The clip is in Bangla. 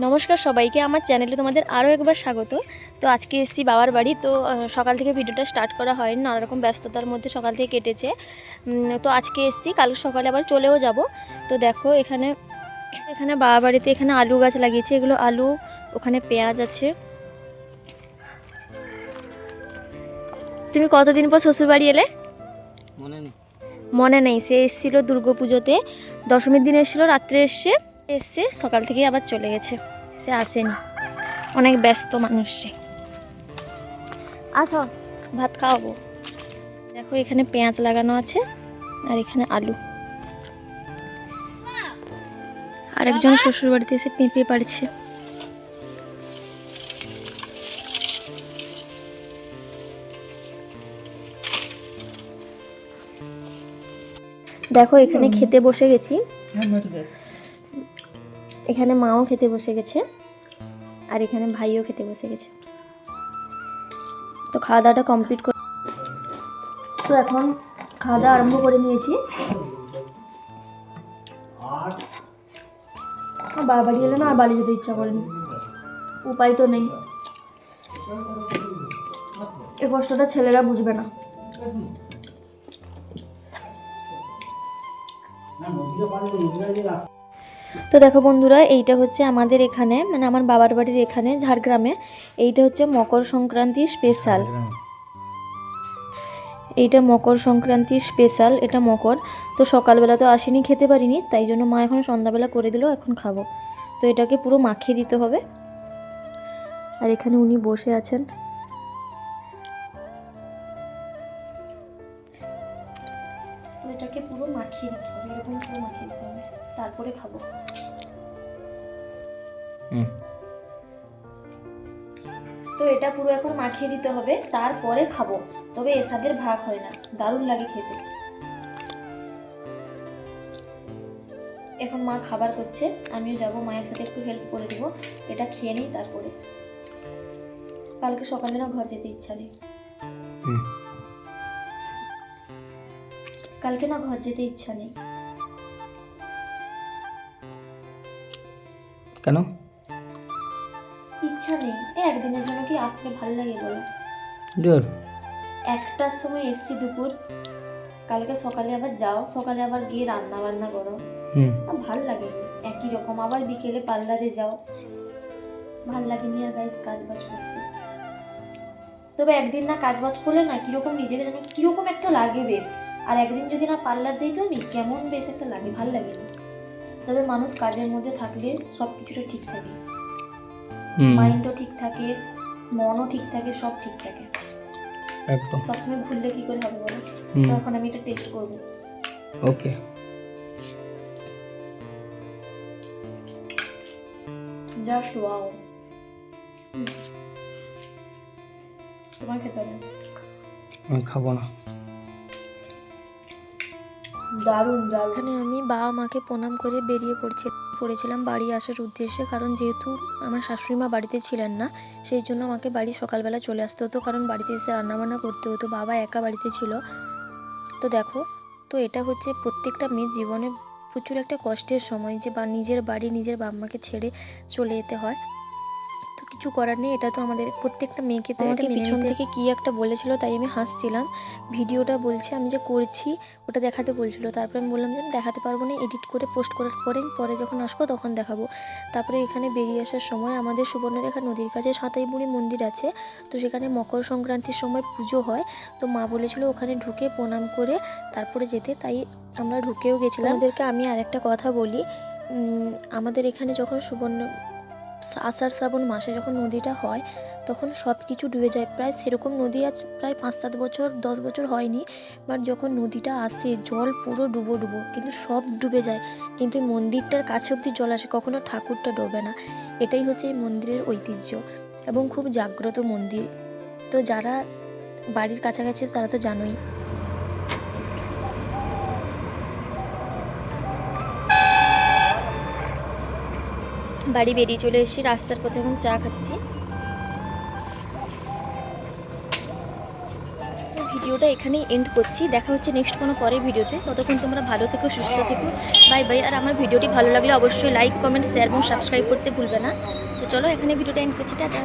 নমস্কার সবাইকে আমার চ্যানেলে তোমাদের আরও একবার স্বাগত। তো আজকে এসেছি বাবার বাড়ি তো সকাল থেকে ভিডিওটা স্টার্ট করা হয়নি নানা রকম ব্যস্ততার মধ্যে সকাল থেকে কেটেছে। তো আজকে এসেছি কাল সকালে আবার চলেও যাব। তো দেখো এখানে এখানে বাবা বাড়িতে এখানে আলু গাছ লাগিয়েছে এগুলো আলু ওখানে পেঁয়াজ আছে। তুমি কতদিন পর শ্বশুর বাড়ি এলে? মনে নেই। মনে নেই সে এসেছিল দুর্গা পুজোতে দশমীর দিন এসেছিল রাত্রে এসছে। এসছে সকাল থেকেই আবার চলে গেছে। সে আসেনি। অনেক ব্যস্ত মানুষ সে। আসো ভাত খাওয়াবো। দেখো এখানে পেঁয়াজ লাগানো আছে আর এখানে আলু। আরেকজন শ্বশুর বাড়িতে এসে পেঁপে পাড়ছে। দেখো এখানে খেতে বসে গেছি। এখানে মাও খেতে বসে গেছে, আর এখানে ভাইও খেতে বসে গেছে। তো খাওয়া দাওয়াটা কমপ্লিট করে তো এখন খাওয়া দাওয়া আরম্ভ করে নিয়েছি। বাবা বাড়ি এলে না আর বাড়ি যেতে ইচ্ছা করেনি। উপায় তো নেই। এ কষ্টটা ছেলেরা বুঝবে না। তো দেখো বন্ধুরা, এইটা হচ্ছে আমাদের এখানে মানে আমার বাবার বাড়ির এখানে, ঝাড়গ্রামে। এইটা হচ্ছে মকর সংক্রান্তি স্পেশাল এইটা মকর সংক্রান্তি স্পেশাল এটা মকর। তো সকালবেলা তো আসেনি, খেতে পারিনি, তাই জন্য মা এখন সন্ধ্যাবেলা করে দিল, এখন খাব। তো এটাকে পুরো মাখিয়ে দিতে হবে। আর এখানে উনি বসে আছেন। পুরো মাখিয়ে দিতে হবে এরকম পুরো মাখিয়ে দিতে হবে। তারপরে খাব। হুম। তো এটা পুরো এখন মাখিয়ে দিতে হবে তারপরে খাব। তবে এসাদের ভাগ হয় না দারুণ লাগে খেতে। এখন মা খাবার করছে আমিও যাব মায়ের সাথে একটু হেল্প করে দেবো। এটা খেয়ে নিই তারপরে। কালকে সকালে না ঘর যেতে ইচ্ছা নেই। হুম। কালকে না ঘর যেতে ইচ্ছা নেই। কেন? ইচ্ছা নেই। এই একদিনের জন্য কি আসলে ভালো লাগে বলো? জোর? একটার সময় এসছি দুপুর। কালকে সকালে আবার যাও। সকালে আবার গিয়ে রান্না বান্না করো। হুম। ভালো লাগে। একই রকম। আবার বিকেলে পার্লারে যাও। ভালো লাগে নি আর গাইজ কাজ বাজ করতে। তবে একদিন না কাজ বাজ করলে না কীরকম নিজেকে যেন কীরকম একটা লাগে বেশ। আর একদিন যদি না পার্লার যাই তো আমি কেমন বেশ একটা লাগে ভালো লাগে। না তবে মানুষ কাজের মধ্যে থাকলে সব কিছুটা ঠিক থাকে। মাইন্ডও ঠিক থাকে মনও ঠিক থাকে সব ঠিক থাকে। একদম। সবসময় ভুললে কি করে হবে বলো? হুম। তো এখন আমি এটা টেস্ট করব। ওকে। জাস্ট ওয়াও তোমার খেতে হবে আমি খাব না। দারুণ এখানে আমি বাবা মাকে প্রণাম করে বেরিয়ে পড়ছি, পড়েছিলাম বাড়ি আসার উদ্দেশ্যে, কারণ যেহেতু আমার শাশুড়ি মা বাড়িতে ছিলেন না, সেই জন্য আমাকে বাড়ি সকালবেলা চলে আসতে হতো, কারণ বাড়িতে এসে রান্নাবান্না করতে হতো, বাবা একা বাড়িতে ছিল। তো দেখো, তো এটা হচ্ছে প্রত্যেকটা মেয়ের জীবনে প্রচুর একটা কষ্টের সময় যে বা নিজের বাড়ি নিজের বাবা মাকে ছেড়ে চলে যেতে হয়। কিছু করার নেই এটা তো আমাদের প্রত্যেকটা মেয়েকে তো আমাকে পিছন থেকে কি একটা বলেছিল তাই আমি হাসছিলাম। ভিডিওটা বলছে আমি যে করছি ওটা দেখাতে বলছিল। তারপরে আমি বললাম যে আমি দেখাতে পারব না এডিট করে পোস্ট করার পরে পরে যখন আসব তখন দেখাবো। তারপরে এখানে বেরিয়ে আসার সময় আমাদের সুবর্ণরেখা নদীর কাছে সাঁতাইবুড়ি মন্দির আছে। তো সেখানে মকর সংক্রান্তির সময় পুজো হয়। তো মা বলেছিল ওখানে ঢুকে প্রণাম করে তারপরে যেতে। তাই আমরা ঢুকেও গেছিলাম। ওদেরকে আমি আরেকটা কথা বলি। আমাদের এখানে যখন সুবর্ণ আষাঢ় শ্রাবণ মাসে যখন নদীটা হয়, তখন সব কিছু ডুবে যায়। প্রায় সেরকম নদী আজ প্রায় পাঁচ সাত বছর, দশ বছর হয়নি বাট যখন নদীটা আসে, জল পুরো ডুবো ডুবো, কিন্তু সব ডুবে যায়। কিন্তু মন্দিরটার কাছে অবধি জল আসে, কখনো ঠাকুরটা ডোবে না। এটাই হচ্ছে এই মন্দিরের ঐতিহ্য এবং খুব জাগ্রত মন্দির। তো যারা বাড়ির কাছাকাছি, তারা তো জানোই। বাড়ি বেরিয়ে চলে এসেছি রাস্তার পথে এখন চা খাচ্ছি। ভিডিওটা এখানেই এন্ড করছি। দেখা হচ্ছে নেক্সট কোনো পরে ভিডিওতে। ততক্ষণ তোমরা ভালো থেকো, সুস্থ থেকো। বাই বাই আর আমার ভিডিওটি ভালো লাগলে অবশ্যই লাইক কমেন্ট শেয়ার এবং সাবস্ক্রাইব করতে ভুলবে না। তো চলো এখানে ভিডিওটা এন্ড করছি। টাটা।